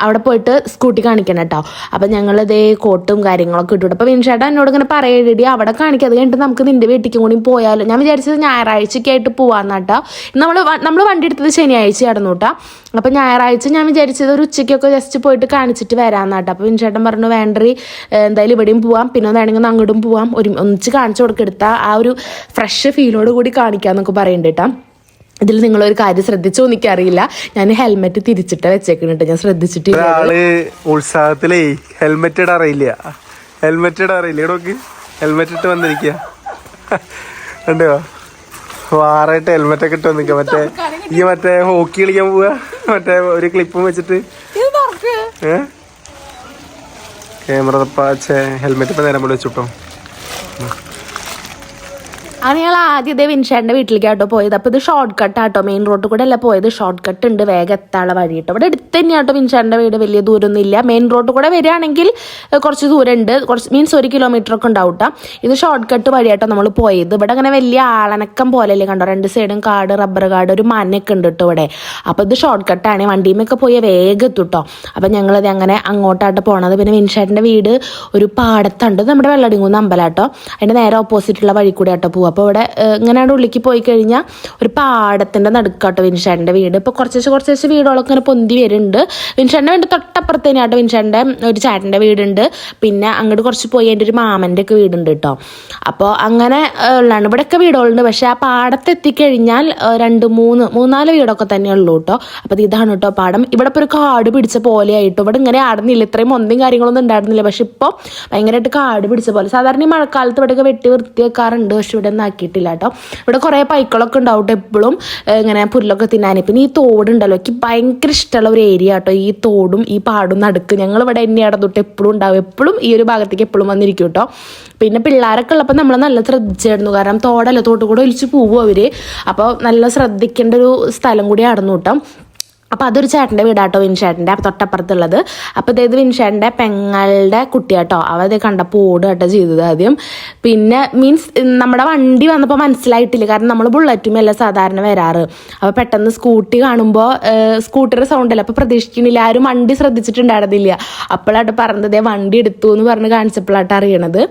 Speaker 3: അവിടെ പോയിട്ട് സ്കൂട്ടി കാണിക്കണം കേട്ടോ. അപ്പം ഞങ്ങളിതേ കോട്ടും കാര്യങ്ങളൊക്കെ ഇട്ടു. അപ്പോൾ വിൻഷേട്ടൻ എന്നോട് ഇങ്ങനെ പറയടി അവിടെ കാണിക്കുക അത് കഴിഞ്ഞിട്ട് നമുക്ക് നിന്റെ വീട്ടിലേക്കും കൂടി പോയാലോ. ഞാൻ വിചാരിച്ചത് ഞായറാഴ്ചയ്ക്കായിട്ട് പോവാന്നാട്ടോ. നമ്മൾ നമ്മൾ വണ്ടി എടുത്തത് ശനിയാഴ്ച ആയിരുന്നു കേട്ടോ. അപ്പം ഞായറാഴ്ച ഞാൻ വിചാരിച്ചത് ഒരു ഉച്ചയ്ക്കൊക്കെ ജസ്റ്റ് പോയിട്ട് കാണിച്ചിട്ട് വരാമെന്നാട്ടോ അപ്പോൾ വിൻചേട്ടൻ പറഞ്ഞു വേണ്ടറി എന്തായാലും ഇവിടെയും പോവാം. പിന്നെ വേണമെങ്കിൽ അങ്ങോട്ടും പോവാം. ഒരു ഒന്നിച്ച് കാണിച്ചു കൊടുക്കെടുത്താൽ ആ ഒരു ഫ്രഷ് ഫീലോട് കൂടി കാണിക്കാമെന്നൊക്കെ പറയുന്നുണ്ട് കേട്ടോ ഇതിൽ നിങ്ങളൊരു കാര്യം ശ്രദ്ധിച്ചോ എനിക്കറിയില്ല ഞാൻ ഹെൽമെറ്റ് തിരിച്ചിട്ട് വെച്ചേക്കുന്നുണ്ട് ഞാൻ ശ്രദ്ധിച്ചിട്ട്
Speaker 2: ആൾ ഉത്സാഹത്തിലേ ഹെൽമെറ്റ് ഇടാൻ അറിയില്ല. ഹെൽമെറ്റ് ഇടാൻ അറിയില്ല. ഹെൽമെറ്റ് ഇട്ട് വന്നിരിക്കുക വാറായിട്ട് ഹെൽമെറ്റ് ഒക്കെ ഇട്ട് വന്നിരിക്കുക മറ്റേ ഈ മറ്റേ ഹോക്കി കളിക്കാൻ പോവാ. മറ്റേ ഒരു ക്ലിപ്പും വെച്ചിട്ട്. ക്യാമറ തപ്പാച്ച ഹെൽമെറ്റ് ഇപ്പൊ നേരം പോലെ വെച്ചിട്ടോ
Speaker 3: അത് ഞങ്ങൾ ആദ്യം ഇതേ വീട്ടിലേക്ക് വീട്ടിലേക്കാട്ടോ പോയത്. അപ്പോൾ ഇത് ഷോർട്ട് കട്ട് ആട്ടോ മെയിൻ റോഡ് കൂടെ അല്ല പോയത്? ഷോർട്ട് കട്ട് ഉണ്ട്. വേഗം എത്താനുള്ള വഴി കേട്ടോ ഇവിടെ അടുത്ത് തന്നെയാട്ടോ വിൻഷാന്റെ വീട്. വലിയ ദൂരമൊന്നും ഇല്ല മെയിൻ റോഡ് കൂടെ വരികയാണെങ്കിൽ കുറച്ച് ദൂരം ഉണ്ട് കുറച്ച് മീൻസ് ഒരു കിലോമീറ്റർ ഒക്കെ ഉണ്ടാവും ട്ടോ. ഇത് ഷോർട്ട് കട്ട് വഴിയാട്ടോ നമ്മൾ പോയത്. ഇവിടെ അങ്ങനെ വലിയ ആളനക്കം പോലെയല്ലേ കണ്ടോ? രണ്ട് സൈഡും കാട് റബ്ബർ കാട് ഒരു മനൊക്കെ ഉണ്ട് കേട്ടോ ഇവിടെ. അപ്പോൾ ഇത് ഷോർട്ട് കട്ടാണ് വണ്ടിയുമൊക്കെ പോയി വേഗം എത്തും കേട്ടോ അപ്പം ഞങ്ങളത് അങ്ങനെ അങ്ങോട്ടായിട്ട് പോണത്. പിന്നെ വിൻഷാട്ടിന്റെ വീട് ഒരു പാടത്തുണ്ട്. നമ്മുടെ വെള്ളടിങ്ങുന്ന അമ്പലാട്ടോ. അതിന്റെ നേരെ ഓപ്പോസിറ്റുള്ള വഴി കൂടെ ആട്ടോ പോവുക. അപ്പോൾ ഇവിടെ ഇങ്ങനെയാണ് ഉള്ളിലേക്ക് പോയി കഴിഞ്ഞാൽ ഒരു പാടത്തിന്റെ നടുക്കാട്ടോ വിൻഷാന്റെ വീട്. ഇപ്പോൾ കുറച്ച് കുറച്ച് വീടുകളൊക്കെ ഇങ്ങനെ പൊന്തി വരുന്നുണ്ട്. വിൻഷാന്റെ വീട് തൊട്ടപ്പുറത്ത് തന്നെയാട്ടോ വിൻഷാന്റെ ഒരു ചേട്ടന്റെ വീടുണ്ട്. പിന്നെ അങ്ങോട്ട് കുറച്ച് പോയി എന്റെ ഒരു മാമന്റെ ഒക്കെ വീടുണ്ട് കേട്ടോ. അപ്പോൾ അങ്ങനെ ഉള്ളതാണ് ഇവിടെയൊക്കെ വീടുകളുണ്ട്. പക്ഷേ ആ പാടത്ത് എത്തിക്കഴിഞ്ഞാൽ രണ്ട് മൂന്ന് മൂന്നാൽ വീടൊക്കെ തന്നെ ഉള്ളൂ കേട്ടോ. അപ്പോൾ ഇതാണ് കേട്ടോ പാടം. ഇവിടെ ഇപ്പോൾ ഒരു കാട് പിടിച്ച പോലെ ആയിട്ടോ ഇവിടെ ഇങ്ങനെ ആടുന്നില്ല. ഇത്രയും ഒന്നും കാര്യങ്ങളൊന്നും ഉണ്ടായിരുന്നില്ല. പക്ഷെ ഇപ്പോൾ ഭയങ്കരമായിട്ട് കാട് പിടിച്ച പോലെ. സാധാരണ ഈ മഴക്കാലത്ത് ഇവിടെയൊക്കെ വെട്ടി വൃത്തിയാക്കാറുണ്ട്. പക്ഷെ ഇവിടെ ആക്കിയിട്ടില്ല കേട്ടോ. ഇവിടെ കുറേ പൈക്കളൊക്കെ ഉണ്ടാവും എപ്പോഴും ഇങ്ങനെ പുല്ലൊക്കെ തിന്നാൻ പിന്നെ ഈ തോടുണ്ടല്ലോ എനിക്ക് ഭയങ്കര ഇഷ്ടമുള്ള ഒരു ഏരിയ കേട്ടോ. ഈ തോടും ഈ പാടും നടുക്ക് ഞങ്ങൾ ഇവിടെ എന്നെ തൊട്ട് എപ്പോഴും ഉണ്ടാവും എപ്പോഴും ഈ ഒരു ഭാഗത്തേക്ക് എപ്പോഴും വന്നിരിക്കും കേട്ടോ. പിന്നെ പിള്ളേരൊക്കെ ഉള്ളപ്പോൾ നമ്മൾ നല്ല ശ്രദ്ധിച്ചായിരുന്നു കാരണം തോടല്ല തോട്ട് കൂടെ ഒലിച്ച് പോവും അവർ അപ്പോൾ നല്ല ശ്രദ്ധിക്കേണ്ട ഒരു സ്ഥലം കൂടി ആയിരുന്നു കേട്ടോ. അപ്പോൾ അതൊരു ചേട്ടന്റെ വീടാട്ടോ വിൻചേട്ടന്റെ തൊട്ടപ്പുറത്തുള്ളത്. അപ്പോൾ അതായത് വിൻചേട്ടന്റെ പെങ്ങളുടെ കുട്ടിയാട്ടോ. അവത് കണ്ടപ്പോൾ ഓടുകട്ടോ ചെയ്തത് ആദ്യം. പിന്നെ മീൻസ് നമ്മുടെ വണ്ടി വന്നപ്പോൾ മനസ്സിലായിട്ടില്ല. കാരണം നമ്മൾ ബുള്ളറ്റും എല്ലാം സാധാരണ വരാറ്. അപ്പോൾ പെട്ടെന്ന് സ്കൂട്ടി കാണുമ്പോൾ സ്കൂട്ടിയുടെ സൗണ്ടല്ല അപ്പോൾ പ്രതീക്ഷിക്കുന്നില്ല ആരും വണ്ടി ശ്രദ്ധിച്ചിട്ടുണ്ടായിരുന്നില്ല. അപ്പോഴാട്ട് പറഞ്ഞത്. "ദേ വണ്ടി എടുത്തു എന്ന് പറഞ്ഞ് കാണിച്ചപ്പോഴാട്ട് അറിയണത്.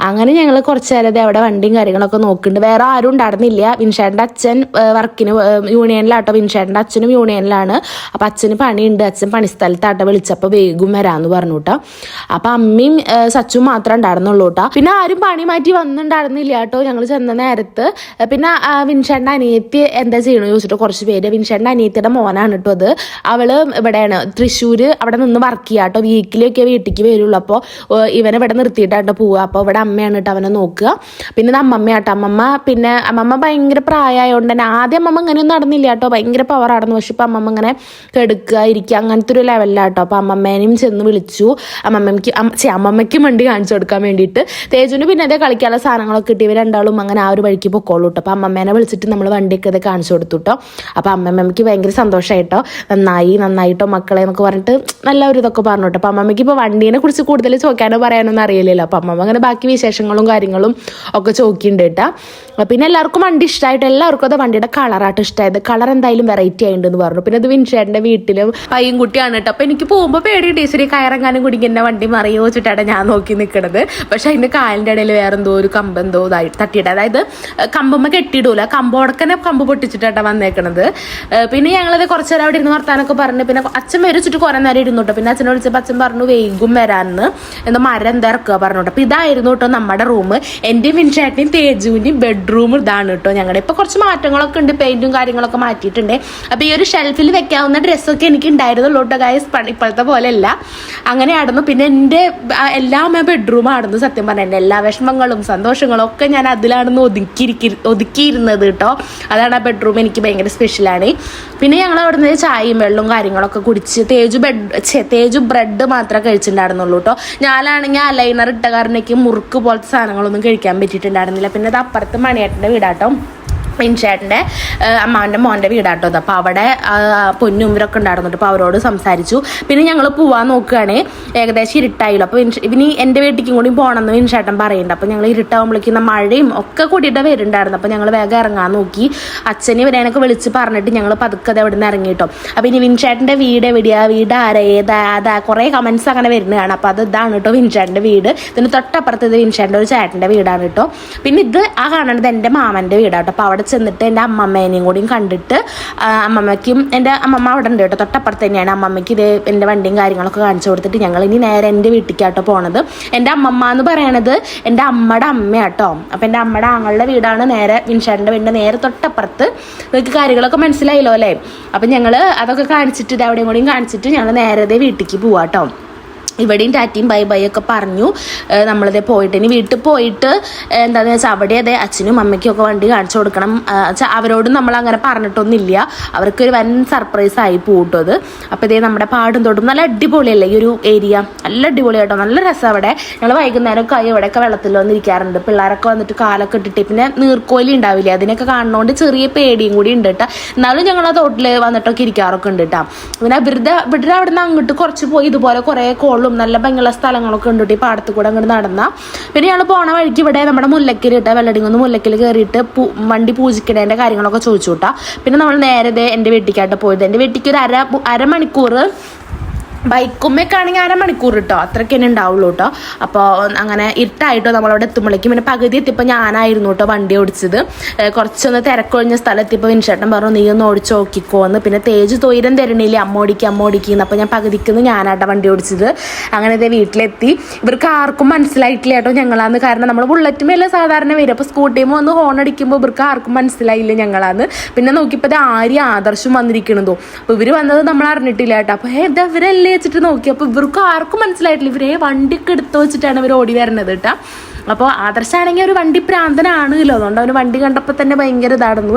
Speaker 3: അങ്ങനെ ഞങ്ങൾ കുറച്ച് നേരം ദേ അവിടെ വണ്ടിയും കാര്യങ്ങളൊക്കെ നോക്കുന്നുണ്ട് വേറെ ആരും ഉണ്ടായിരുന്നില്ല. വിൻഷേട്ടന്റെ അച്ഛൻ വർക്കിന് യൂണിയനിലാട്ടോ വിൻഷേട്ടന്റെ അച്ഛനും യൂണിയനിലാണ് അപ്പം അച്ഛന് പണിയുണ്ട്. അച്ഛൻ പണിസ്ഥലത്താട്ട വിളിച്ചപ്പോൾ വേഗം വരാമെന്ന് പറഞ്ഞു കേട്ടോ. അപ്പം അമ്മയും സച്ചും മാത്രമേ ഉണ്ടായിരുന്നുള്ളൂ കേട്ടോ. പിന്നെ ആരും പണി മാറ്റി വന്നിട്ടുണ്ടായിരുന്നില്ല കേട്ടോ. ഞങ്ങൾ ചെന്ന നേരത്ത്. പിന്നെ ആ, വിൻഷേട്ടന്റെ അനിയത്തി എന്താ ചെയ്യണമെന്ന് ചോദിച്ചിട്ട് കുറച്ച് പേര്. വിൻഷേട്ടന്റെ അനിയത്തിയുടെ മോനാണ് കേട്ടോ അത്. അവൾ ഇവിടെയാണ്. തൃശ്ശൂർ അവിടെ നിന്ന് വർക്ക് ചെയ്യുക കേട്ടോ. വീക്കിലൊക്കെ വീട്ടിലേക്ക് വരുള്ളൂ. അപ്പോൾ ഇവനെ ഇവിടെ നിർത്തിയിട്ടാട്ടോ പോവുക അപ്പോൾ ഇവിടെ അമ്മയാണ് കേട്ടോ അവനെ നോക്കുക. പിന്നെ അമ്മമ്മയാട്ടോ അമ്മമ്മ പിന്നെ അമ്മമ്മ ഭയങ്കര പ്രായമായതുകൊണ്ട് തന്നെ ആദ്യം അമ്മമ്മ ഇങ്ങനെയൊന്നും നടന്നില്ല കേട്ടോ. ഭയങ്കര പവറായിരുന്നു പക്ഷെ ഇപ്പം അമ്മമ്മ ഇങ്ങനെ കെടുക്കുക ഇരിക്കുക അങ്ങനത്തെ ഒരു ലെവലിലാട്ടോ അപ്പോൾ അമ്മമ്മേനെയും ചെന്ന് വിളിച്ചു. അമ്മമ്മയ്ക്ക് അമ്മ ഛെ, അമ്മമ്മയ്ക്കും വണ്ടി കാണിച്ചു കൊടുക്കാൻ വേണ്ടിയിട്ട്. തേജുവിന് പിന്നെ അതേ കളിക്കാനുള്ള സാധനങ്ങളൊക്കെ കിട്ടി. ഇവർ രണ്ടാളും അങ്ങനെ ആ ഒരു വഴിക്ക് പൊക്കോളൂ കേട്ടോ അപ്പോൾ അമ്മമ്മേനെ വിളിച്ചിട്ട് നമ്മൾ വണ്ടിയൊക്കെ ഇത് കാണിച്ചു കൊടുത്തു കേട്ടോ അപ്പോൾ അമ്മമ്മയ്ക്ക് ഭയങ്കര സന്തോഷമായിട്ടോ നന്നായി നന്നായിട്ടോ മക്കളെ എന്നൊക്കെ പറഞ്ഞിട്ട് നല്ല ഒരു ഇതൊക്കെ പറഞ്ഞു കേട്ടോ അപ്പോൾ അമ്മമ്മയ്ക്ക് ഇപ്പോൾ വണ്ടീനെ കുറിച്ച് കൂടുതൽ ചോദിക്കാനോ പറയാനൊന്നും അറിയില്ലല്ലോ. അപ്പോൾ അമ്മമ്മ അങ്ങനെ ബാക്കി വിശേഷങ്ങളും കാര്യങ്ങളും ഒക്കെ ചോദിക്കുന്നുണ്ട് കേട്ടോ പിന്നെ എല്ലാവർക്കും വണ്ടി ഇഷ്ടമായിട്ട് എല്ലാവർക്കും അത് വണ്ടിയുടെ കളറായിട്ട് ഇഷ്ടമായത് കളർ എന്തായാലും വെറൈറ്റി ആയിട്ടുണ്ടെന്ന് പറഞ്ഞു. പിന്നെ അത് വിൻഷേട്ടന്റെ വീട്ടിലും പയ്യും കുട്ടിയാണ് കേട്ടോ. അപ്പോൾ എനിക്ക് പോകുമ്പോൾ പേടി ഈശ്വരി കയറങ്ങാനും കുടിക്ക് എന്നെ വണ്ടി മറിയോ വെച്ചിട്ടാണ് ഞാൻ നോക്കി നിൽക്കണത് പക്ഷേ അതിന്റെ കാലിന്റെ ഇടയിൽ വേറെന്തോ ഒരു കമ്പ് എന്തോ ഇതായി തട്ടിയിട്ട്. അതായത് കമ്പമ്മ കെട്ടിയിടൂല കമ്പോടക്കനെ കമ്പ് പൊട്ടിച്ചിട്ടാണ് വന്നേക്കണത്. പിന്നെ ഞങ്ങളത് കുറച്ച് നേരം അവിടെ ഇരുന്ന് വർത്താനൊക്കെ പറഞ്ഞു പിന്നെ അച്ഛൻ വരെ കുറെ നേരം ഇരുന്നു കേട്ടോ പിന്നെ അച്ഛനെ വിളിച്ചപ്പോൾ അച്ഛൻ പറഞ്ഞു വൈകും വരാമെന്ന് എന്താ മരം എന്താ ഇറക്കുക പറഞ്ഞു കേട്ടോ അപ്പോൾ ഇതായിരുന്നു കേട്ടോ നമ്മുടെ റൂം. എന്റെയും മിൻഷാട്ടിയും തേജുവിന്റെയും ബെഡ്റൂം ഇതാണ് കേട്ടോ ഞങ്ങളുടെ ഇപ്പോൾ കുറച്ച് മാറ്റങ്ങളൊക്കെ ഉണ്ട് പെയിന്റും കാര്യങ്ങളൊക്കെ മാറ്റിയിട്ടുണ്ട്. അപ്പോൾ ഈ ഒരു ഷെൽഫിൽ വെക്കാവുന്ന ഡ്രസ്സൊക്കെ എനിക്ക് ഉണ്ടായിരുന്നുള്ളൂ കേട്ടോ ഗായസ് ഇപ്പോഴത്തെ പോലെയല്ല. അങ്ങനെ ആയിരുന്നു പിന്നെ എന്റെ എല്ലാ ബെഡ്റൂം ആയിരുന്നു സത്യം പറഞ്ഞാൽ എന്റെ എല്ലാ വിഷമങ്ങളും സന്തോഷങ്ങളും ഒക്കെ ഞാൻ അതിലാണെന്ന് ഒതുക്കിയിരിക്കി ഒതുക്കിയിരുന്നത് കേട്ടോ അതാണ് ആ ബെഡ്റൂം എനിക്ക് ഭയങ്കര സ്പെഷ്യലാണ് പിന്നെ ഞങ്ങൾ അവിടെ നിന്ന് ചായയും വെള്ളവും കാര്യങ്ങളൊക്കെ കുടിച്ച് തേജു ബെഡ് തേജു ബ്രെഡ് മാത്രമേ കഴിച്ചിട്ടുണ്ടായിരുന്നുള്ളൂ കേട്ടോ ഞാനാണെങ്കിൽ അലൈനർ ഇട്ട കാരണക്ക് മുറുക്ക് പോലത്തെ സാധനങ്ങളൊന്നും കഴിക്കാൻ പറ്റിയിട്ടുണ്ടായിരുന്നില്ല. പിന്നെ അത് അപ്പുറത്ത് മണിയേട്ടന്റെ വീടാട്ടോ മിൻചേട്ടന്റെ അമ്മാവന്റെ മോന്റെ വീടാട്ടോ അപ്പോൾ അവിടെ പൊന്നും ഇവരൊക്കെ ഉണ്ടായിരുന്നു അപ്പോൾ അവരോട് സംസാരിച്ചു. പിന്നെ ഞങ്ങൾ പോവാൻ നോക്കുകയാണ് ഏകദേശം ഇരുട്ടായില്ലോ? അപ്പോൾ ഇനി എന്റെ വീട്ടിലേക്കും കൂടി പോകണമെന്ന് വിൻചേട്ടൻ പറയുന്നുണ്ട്. അപ്പോൾ ഞങ്ങൾ ഇരുട്ടാകുമ്പോഴേക്കും മഴയും ഒക്കെ കൂട്ടിയിട്ട് വരുന്നുണ്ടായിരുന്നു. അപ്പോൾ ഞങ്ങൾ വേഗം ഇറങ്ങാൻ നോക്കി. അച്ഛനെ ഇവരെയൊക്കെ വിളിച്ച് പറഞ്ഞിട്ട് ഞങ്ങൾ പതുക്കെ അത് എവിടെ നിന്ന് ഇറങ്ങിയിട്ടോ അപ്പോൾ ഇനി വിൻചേട്ടന്റെ വീട് എവിടെയാ? വീട് ആരാ? ഏതാ? അതാ? കുറേ കമൻസ് അങ്ങനെ വരുന്നതാണ്. അപ്പോൾ അത് ഇതാണ് കേട്ടോ വിൻചേട്ടന്റെ വീട്. ഇതിന് തൊട്ടപ്പുറത്ത് ഇത് വിൻചേട്ടന്റെ ഒരു ചേട്ടന്റെ വീടാണ് കേട്ടോ. പിന്നെ ഇത് ആ കാണേണ്ടത് എന്റെ മാമന്റെ വീടാട്ടോ അപ്പോൾ അവിടെ ചെന്നിട്ട് എന്റെ അമ്മമ്മേനെയും കൂടിയും കണ്ടിട്ട് അമ്മമ്മയ്ക്കും എന്റെ അമ്മമ്മ അവിടെ ഉണ്ട് കേട്ടോ തൊട്ടപ്പുറത്ത് തന്നെയാണ്. അമ്മമ്മയ്ക്ക് ഇത് എന്റെ വണ്ടിയും കാര്യങ്ങളൊക്കെ കാണിച്ചു കൊടുത്തിട്ട് ഞങ്ങൾ ഇനി നേരെ എന്റെ വീട്ടിലേക്കാട്ടോ പോണത്. എന്റെ അമ്മമ്മ എന്ന് പറയണത് എന്റെ അമ്മയുടെ അമ്മയാട്ടോ. അപ്പം എന്റെ അമ്മയുടെ ആങ്ങളുടെ വീടാണ് നേരെ വിൻഷാറിന്റെ വീടിന്റെ നേരെ തൊട്ടപ്പുറത്ത്. നിങ്ങൾക്ക് കാര്യങ്ങളൊക്കെ മനസ്സിലായല്ലോ അല്ലേ? അപ്പം ഞങ്ങൾ അതൊക്കെ കാണിച്ചിട്ട് ഇത് അവിടെയും കൂടിയും കാണിച്ചിട്ട് ഞങ്ങൾ നേരത്തെ വീട്ടിലേക്ക് പോവാട്ടോ. ഇവിടെയും ടാറ്റിയും ബൈ ബൈ ഒക്കെ പറഞ്ഞു. നമ്മളതേ പോയിട്ട്. ഇനി വീട്ടിൽ പോയിട്ട് എന്താണെന്ന് വെച്ചാൽ അവിടെ അതെ അച്ഛനും അമ്മയ്ക്കും ഒക്കെ വണ്ടി കാണിച്ചു കൊടുക്കണം. വെച്ചാൽ അവരോടും നമ്മൾ അങ്ങനെ പറഞ്ഞിട്ടൊന്നുമില്ല. അവർക്കൊരു വൻ സർപ്രൈസ് ആയി പോട്ടത്. അപ്പോൾ ഇതേ നമ്മുടെ പാടും തോട്ടും നല്ല അടിപൊളിയല്ലേ ഈ ഒരു ഏരിയ? നല്ല അടിപൊളിയാട്ടോ നല്ല രസം അവിടെ. ഞങ്ങൾ വൈകുന്നേരം ആയി ഇവിടെയൊക്കെ വെള്ളത്തിൽ വന്നിരിക്കാറുണ്ട്. പിള്ളേരൊക്കെ വന്നിട്ട് കാലൊക്കെ ഇട്ടിട്ട് പിന്നെ നീർക്കോലി ഉണ്ടാവില്ലേ? അതിനൊക്കെ കാണുന്നതുകൊണ്ട് ചെറിയ പേടിയും കൂടി ഉണ്ട് കേട്ടോ എന്നാലും ഞങ്ങൾ ആ തോട്ടിൽ വന്നിട്ടൊക്കെ ഇരിക്കാറൊക്കെ ഉണ്ട് കേട്ടോ പിന്നെ ഇവരുടെ ഇവരുടെ അവിടെ നിന്ന് അങ്ങോട്ട് കുറച്ച് പോയി ഇതുപോലെ കുറേ കോളും നല്ല ഭംഗിയുള്ള സ്ഥലങ്ങളൊക്കെ ഉണ്ട് ഈ പാടത്ത് കൂടെ അങ്ങോട്ട് നടന്ന. പിന്നെ ഞങ്ങൾ പോണ വഴിക്ക് ഇവിടെ നമ്മുടെ മുല്ലക്കൽ ഇട്ട വെള്ളടിങ്ങൊന്ന് മുല്ലക്കിൽ കയറിയിട്ട് വണ്ടി പൂജിക്കണേന്റെ കാര്യങ്ങളൊക്കെ ചോദിച്ചു കേട്ടോ പിന്നെ നമ്മൾ നേരത്തെ എന്റെ വീട്ടിലേക്കായിട്ട് പോയത്. എന്റെ വീട്ടിലേക്ക് ഒരു അര അരമണിക്കൂർ ബൈക്കുമ്മയൊക്കെ ആണെങ്കിൽ അരമണിക്കൂർ കിട്ടോ അത്രയ്ക്ക് തന്നെ ഉണ്ടാവുള്ളൂ കേട്ടോ അപ്പോൾ അങ്ങനെ ഇരുട്ടായിട്ടോ നമ്മളവിടെ എത്തുമ്പോഴേക്കും പിന്നെ പകുതി എത്തിയപ്പോൾ ഞാനായിരുന്നു കേട്ടോ വണ്ടി ഓടിച്ചത്. കുറച്ചൊന്ന് തിരക്കൊഴിഞ്ഞ സ്ഥലത്ത് എത്തിയപ്പോൾ വിൻഷേട്ടൻ പറഞ്ഞു നീ ഒന്ന് ഓടിച്ച് നോക്കിക്കോന്ന്. പിന്നെ തേജ് തൊയിരം തരണില്ല അമ്മ ഓടിക്കുക അമ്മ ഓടിക്കുന്നു അപ്പോൾ ഞാൻ പകുതിക്കുന്ന് ഞാനാട്ടോ വണ്ടി ഓടിച്ചത്. അങ്ങനെ ഇതേ വീട്ടിലെത്തി. ഇവർക്ക് ആർക്കും മനസ്സിലായിട്ടില്ല കേട്ടോ ഞങ്ങളാന്ന്. കാരണം നമ്മൾ ബുള്ളറ്റുമല്ല സാധാരണ വരും. അപ്പോൾ സ്കൂട്ടിയും വന്ന് ഹോൺ അടിക്കുമ്പോൾ ഇവർക്ക് ആർക്കും മനസ്സിലായില്ല ഞങ്ങളാന്ന്. പിന്നെ നോക്കിയപ്പോൾ ഇത് ആര്യ ആദർശം വന്നിരിക്കണതോ അപ്പോൾ ഇവർ വന്നത് നമ്മൾ അറിഞ്ഞിട്ടില്ല കേട്ടോ അപ്പോൾ ഇതവരല്ലേ? ഫ്രണ്ടിൽ വെച്ചിട്ട് നോക്കി. അപ്പോൾ ഇവർക്ക് ആർക്കും മനസ്സിലായിട്ടില്ല. ഇവരെ വണ്ടിക്ക് എടുത്തു വെച്ചിട്ടാണ് ഇവർ ഓടി വരുന്നത് കേട്ടോ അപ്പോൾ ആദർശാണെങ്കിൽ ഒരു വണ്ടി പ്രാന്തനാണല്ലോ. അതുകൊണ്ട് അവന് വണ്ടി കണ്ടപ്പോൾ തന്നെ ഭയങ്കര ഇതാടുന്നു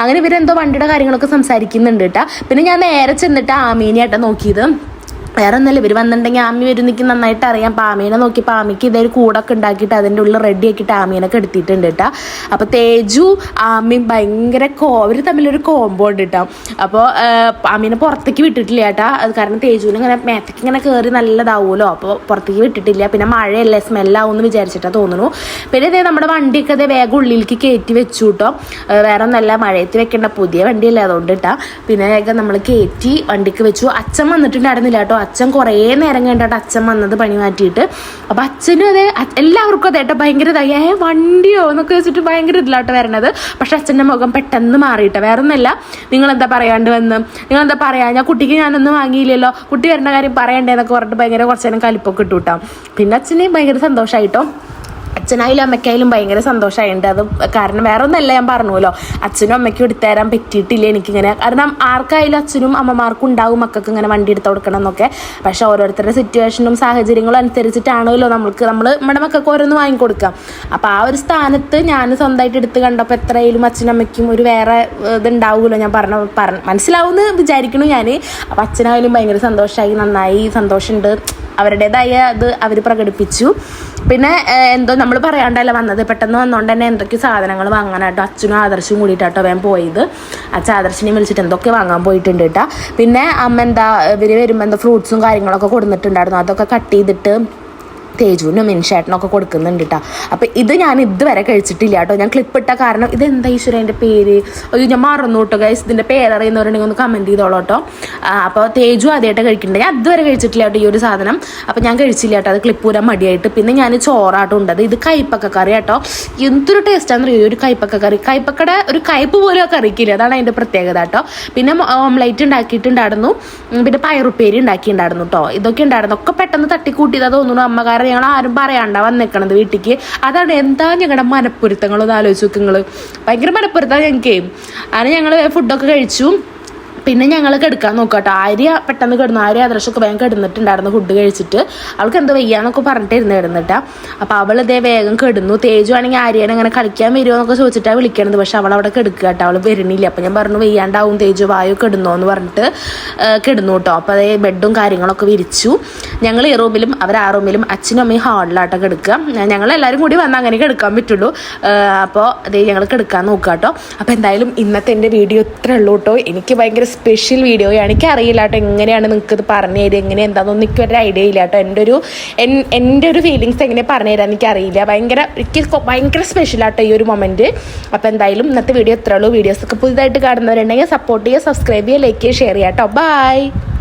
Speaker 3: അങ്ങനെ ഇവരെന്തോ വണ്ടിയുടെ കാര്യങ്ങളൊക്കെ സംസാരിക്കുന്നുണ്ട് കേട്ടോ പിന്നെ ഞാൻ നേരെ ചെന്നിട്ട് ആമീനെയാട്ടോ നോക്കിയത്. വേറെ ഒന്നല്ല ഇവർ വന്നിട്ടുണ്ടെങ്കിൽ ആമി വരുന്നെങ്കിൽ നന്നായിട്ട് അറിയാം. പാമീനെ നോക്കി പാമിക്ക് ഇതൊരു കൂടൊക്കെ ഉണ്ടാക്കിയിട്ട് അതിന്റെ ഉള്ളിൽ റെഡി ആക്കിയിട്ട് ആമീനൊക്കെ എടുത്തിട്ടുണ്ട് കേട്ടോ അപ്പോൾ തേജു ആമിയും ഭയങ്കര കോ അവർ തമ്മിലൊരു കോമ്പോ ഉണ്ട് കേട്ടോ അപ്പോൾ ആമീനെ പുറത്തേക്ക് വിട്ടിട്ടില്ല ചേട്ടാ അത് കാരണം തേജുവിന് ഇങ്ങനെ മേത്തേക്ക് ഇങ്ങനെ കയറി നല്ലതാവുമല്ലോ അപ്പോൾ പുറത്തേക്ക് വിട്ടിട്ടില്ല. പിന്നെ മഴയല്ലേ സ്മെല്ലാവും എന്ന് വിചാരിച്ചിട്ടാണ് തോന്നുന്നു. പിന്നെ ഇതേ നമ്മുടെ വണ്ടിയൊക്കെ അതേ വേഗം ഉള്ളിലേക്ക് കയറ്റി വെച്ചു കേട്ടോ വേറെ ഒന്നല്ല മഴയത്ത് വെക്കേണ്ട പുതിയ വണ്ടിയല്ലേ അതുകൊണ്ട് കേട്ടാ പിന്നെ വേഗം നമ്മൾ കയറ്റി വണ്ടിക്ക് വെച്ചു. അച്ഛൻ വന്നിട്ടുണ്ടായിരുന്നില്ല കേട്ടോ അച്ഛൻ കുറേ നേരം കഴിഞ്ഞിട്ട് അച്ഛൻ വന്നത് പണി മാറ്റിയിട്ട്. അപ്പോൾ അച്ഛനും അതെ എല്ലാവർക്കും അതെ കേട്ടോ ഭയങ്കര ഏ വണ്ടിയോ എന്നൊക്കെ വെച്ചിട്ട് ഭയങ്കര ഇതിലോട്ട് വരണത്. പക്ഷെ അച്ഛന്റെ മുഖം പെട്ടെന്ന് മാറിയിട്ട്. വേറെ ഒന്നല്ല നിങ്ങളെന്താ പറയാണ്ട് വന്ന്? നിങ്ങളെന്താ പറയാ? ഞാൻ കുട്ടിക്ക് ഞാനൊന്നും വാങ്ങിയില്ലല്ലോ. കുട്ടി വരേണ്ട കാര്യം പറയണ്ടേ എന്നൊക്കെ പറഞ്ഞിട്ട് ഭയങ്കര കുറച്ച് നേരം കലിപ്പൊക്കെ ഇട്ടു കിട്ടാം. പിന്നെ അച്ഛന് ഭയങ്കര സന്തോഷമായിട്ടോ അച്ഛനായാലും അമ്മയ്ക്കായാലും ഭയങ്കര സന്തോഷമായിട്ടുണ്ട് അത് കാരണം വേറെ ഒന്നല്ല ഞാൻ പറഞ്ഞുല്ലോ അച്ഛനും അമ്മയ്ക്കും എടുത്തു തരാൻ പറ്റിയിട്ടില്ല എനിക്കിങ്ങനെ. കാരണം ആർക്കായാലും അച്ഛനും അമ്മമാർക്കും ഉണ്ടാവും മക്കൾക്ക് ഇങ്ങനെ വണ്ടി എടുത്ത് കൊടുക്കണം എന്നൊക്കെ. പക്ഷെ ഓരോരുത്തരുടെ സിറ്റുവേഷനും സാഹചര്യങ്ങളും അനുസരിച്ചിട്ടാണല്ലോ നമ്മൾക്ക് നമ്മൾ നമ്മുടെ മക്കൾക്ക് ഓരോന്ന് വാങ്ങിക്കൊടുക്കാം. അപ്പോൾ ആ ഒരു സ്ഥാനത്ത് ഞാൻ സ്വന്തമായിട്ട് എടുത്ത് കണ്ടപ്പോൾ എത്രയായാലും അച്ഛനും അമ്മയ്ക്കും ഒരു വേറെ ഇതുണ്ടാവുമല്ലോ ഞാൻ പറഞ്ഞ പറഞ്ഞു മനസ്സിലാവുമെന്ന് വിചാരിക്കണു ഞാൻ അപ്പോൾ അച്ഛനായാലും ഭയങ്കര സന്തോഷമായി നന്നായി സന്തോഷമുണ്ട്. അവരുടേതായ ഇത് അവർ പ്രകടിപ്പിച്ചു. പിന്നെ എന്തോ നമ്മൾ പറയാണ്ടല്ല വന്നത്? പെട്ടെന്ന് വന്നോണ്ട് തന്നെ എന്തൊക്കെ സാധനങ്ങൾ വാങ്ങാനായിട്ടോ? അച്ഛനും ആദർശവും കൂടിയിട്ടാട്ടോ വേൻ പോയത്. അച്ഛൻ ആദർശിനെയും വിളിച്ചിട്ട് എന്തൊക്കെ വാങ്ങാൻ പോയിട്ടുണ്ട് കേട്ടോ പിന്നെ അമ്മ എന്താ ഇവർ വരുമ്പോൾ എന്താ ഫ്രൂട്ട്സും കാര്യങ്ങളൊക്കെ കൊടുത്തിട്ടുണ്ടായിരുന്നു അതൊക്കെ കട്ട് ചെയ്തിട്ട് തേജുവിനും മിൻഷേട്ടനൊക്കെ കൊടുക്കുന്നുണ്ട് കേട്ടോ അപ്പം ഇത് ഞാൻ ഇതുവരെ കഴിച്ചിട്ടില്ല കേട്ടോ ഞാൻ ക്ലിപ്പ് ഇട്ട കാരണം ഇത് എന്താ ഈശ്വര എന്റെ പേര്? അയ്യോ ഞാൻ മറന്നു കേട്ടോ ഗൈസ് ഇതിന്റെ പേരറിയുന്നവരുണ്ടെങ്കിൽ ഒന്ന് കമന്റ് ചെയ്തോളൂ കേട്ടോ അപ്പോൾ തേജു ആദ്യമായിട്ട് കഴിക്കുന്നുണ്ട് ഞാൻ ഇതുവരെ കഴിച്ചിട്ടില്ല കേട്ടോ ഈ ഒരു സാധനം. അപ്പം ഞാൻ കഴിച്ചില്ല കേട്ടോ അത് ക്ലിപ്പ് ഊരാൻ മടിയായിട്ട്. പിന്നെ ഞാൻ ചോറാട്ടോ ഉണ്ടത് ഇത് കൈപ്പക്ക കറി കേട്ടോ എന്തൊരു ടേസ്റ്റാണെന്ന് അറിയോ ഒരു കൈപ്പക്ക കറി കൈപ്പക്കയുടെ ഒരു കയ്പ്പ് പോലും ആ കറിക്കില്ല. അതാണ് അതിന്റെ പ്രത്യേകത കേട്ടോ പിന്നെ ഓംലൈറ്റ് ഉണ്ടാക്കിയിട്ടുണ്ടായിരുന്നു. പിന്നെ പയറുപ്പേരി ഉണ്ടാക്കിയിട്ടുണ്ടായിരുന്നു കേട്ടോ ഇതൊക്കെ ഉണ്ടായിരുന്നു. ഒക്കെ പെട്ടെന്ന് തട്ടിക്കൂട്ടിയതാ തോന്നുന്നു അമ്മ കാരണം ഞങ്ങൾ ആരും പറയാണ്ട വന്നേക്കണത് വീട്ടിലേക്ക് അതാണ് എന്താ ഞങ്ങളുടെ മനപ്പൊരുത്തങ്ങളൊന്ന് ആലോചിച്ച് നോക്കുക ഭയങ്കര മനപ്പൊരുത്താണ് ഞങ്ങൾക്ക് അങ്ങനെ ഞങ്ങൾ ഫുഡൊക്കെ കഴിച്ചു. പിന്നെ ഞങ്ങൾ കിടക്കാൻ കേട്ടോ ആര്യ പെട്ടെന്ന് കിടന്നു. ആര്യ ആദർശമൊക്കെ വേഗം കിടന്നിട്ടുണ്ടായിരുന്നു ഫുഡ് കഴിച്ചിട്ട്. അവൾക്ക് എന്ത് വയ്യാന്നൊക്കെ പറഞ്ഞിട്ടിരുന്നു കിടന്നിട്ടാ അപ്പോൾ അവൾ ഇതേ വേഗം കിടന്നു. തേജു ആണെങ്കിൽ ആര്യനെ അങ്ങനെ കളിക്കാൻ വരുമോ എന്നൊക്കെ ചോദിച്ചിട്ടാണ് വിളിക്കണത്. പക്ഷെ അവൾ അവിടെ കിടക്കുക കേട്ടോ. അവൾ വരുന്നില്ല. അപ്പം ഞാൻ പറഞ്ഞു വെയ്യാണ്ടാവും തേജു. വായു കിടന്നോ എന്ന് പറഞ്ഞിട്ട് കിടന്നു കേട്ടോ. അപ്പോൾ അതേ ബെഡും കാര്യങ്ങളൊക്കെ വിരിച്ചു. ഞങ്ങൾ ഈ റൂമിലും അവർ ആ റൂമിലും അച്ഛനും അമ്മയും ഹാളിലാട്ടോ കിടക്കുക. ഞങ്ങൾ എല്ലാവരും കൂടി വന്ന് അങ്ങനെ കിടക്കാൻ പറ്റുള്ളൂ. അപ്പോൾ അതേ ഞങ്ങൾ കിടക്കാൻ നോക്കുക കേട്ടോ അപ്പോൾ എന്തായാലും ഇന്നത്തെ എന്റെ വീഡിയോ ഇത്രേ ഉള്ളൂ കേട്ടോ. എനിക്ക് ഭയങ്കര സ്പെഷ്യൽ വീഡിയോയാണ് എനിക്ക് അറിയില്ല കേട്ടോ എങ്ങനെയാണ് നിങ്ങൾക്ക് ഇത് പറഞ്ഞു തരിക? എങ്ങനെ എന്താണെന്നൊന്നും എനിക്ക് ഒരു ഐഡിയ ഇല്ല കേട്ടോ എന്റെ ഒരു എന്റെ ഒരു ഫീലിങ്സ് എങ്ങനെ പറഞ്ഞു തരാൻ എനിക്ക് അറിയില്ല. ഭയങ്കര എനിക്ക് ഭയങ്കര സ്പെഷ്യൽ ആട്ടോ ഈ ഒരു മൊമെന്റ് അപ്പോൾ എന്തായാലും ഇന്നത്തെ വീഡിയോ ഇത്രേ ഉള്ളൂ. വീഡിയോസൊക്കെ പുതുതായിട്ട് കാണുന്നവരുണ്ടെങ്കിൽ സപ്പോർട്ട് ചെയ്യുക സബ്സ്ക്രൈബ് ചെയ്യുക ലൈക്ക് ചെയ്യുക ഷെയർ ചെയ്യാം കേട്ടോ ബൈ